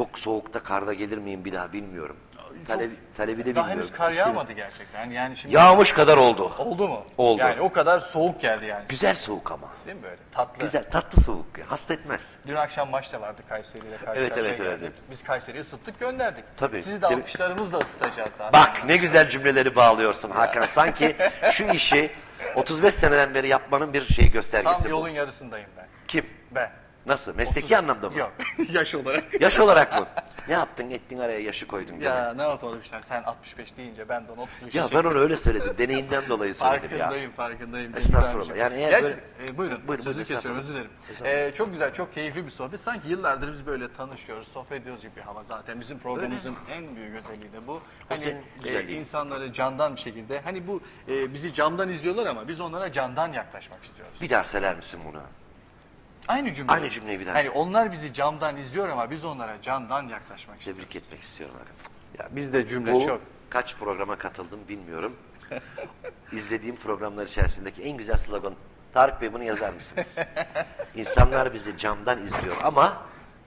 çok soğukta karda gelir miyim bir daha bilmiyorum. Talebi, talebi de Daha bilmiyorum. henüz kar İstemiyorum. yağmadı gerçekten. Yani şimdi Yağmış kadar oldu. oldu mu? Oldu. Yani o kadar soğuk geldi yani. Güzel soğuk ama. Değil mi böyle? Tatlı. Güzel, tatlı soğuk. Hasta etmez. Dün akşam maçta vardı Kayseri ile karşı Evet, karşıya evet, evet, geldik. Biz Kayseri'yi ısıttık gönderdik. Tabii. Sizi de Değil mi? alkışlarımızla ısıtacağız abi. Bak ne güzel cümleleri bağlıyorsun Hakan. Sanki şu işi 35 seneden beri yapmanın bir şey göstergesi Tam bu. yolun yarısındayım ben. Kim? Ben. Nasıl? Mesleki anlamda mı? Yok. Yaş olarak. Yaş olarak mı? Ne yaptın? Ettin araya yaşı koydun. mi? Ya ne yapalım işte sen 65 deyince ben de onu 35 Ya ben onu öyle söyledim. Deneyimden dolayı söyledim ya. Farkındayım, farkındayım. Estağfurullah. Yani eğer Gerçi- böyle- e, buyurun, Buyurun, sözü buyurun, kesiyorum, özür dilerim. E, çok güzel, çok keyifli bir sohbet. Sanki yıllardır biz böyle tanışıyoruz, sohbet ediyoruz gibi bir hava zaten. Bizim programımızın en büyük özelliği de bu. Hani senin e, güzelliğin. insanları candan bir şekilde, hani bu e, bizi camdan izliyorlar ama biz onlara candan yaklaşmak istiyoruz. Bir daha söyler misin bunu? Aynı cümle. Aynı cümleyi bir daha. Hani onlar bizi camdan izliyor ama biz onlara candan yaklaşmak istiyoruz. Tebrik etmek istiyorum. Ya bizde cümle Bu çok. kaç programa katıldım bilmiyorum. İzlediğim programlar içerisindeki en güzel slogan. Tarık Bey bunu yazar mısınız? İnsanlar bizi camdan izliyor ama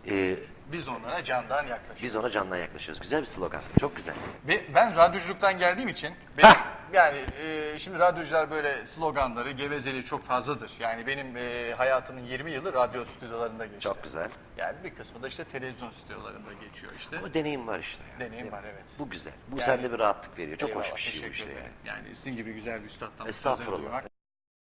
e, Biz onlara candan yaklaşıyoruz. biz ona candan yaklaşıyoruz. Güzel bir slogan. Çok güzel. Ve ben radyoculuktan geldiğim için benim! Yani e, şimdi radyocular böyle sloganları, gevezeliği çok fazladır. Yani benim e, hayatımın 20 yılı radyo stüdyolarında geçti. Çok güzel. Yani bir kısmı da işte televizyon stüdyolarında geçiyor işte. Ama deneyim var işte. yani, Deneyim var, evet. Bu güzel. Bu Yani- seni bir rahatlık veriyor. Çok Eyvallah, hoş bir şey bu teşekkür işte ederim. yani. Yani sizin gibi güzel bir bu sözleri Estağfurullah. duymak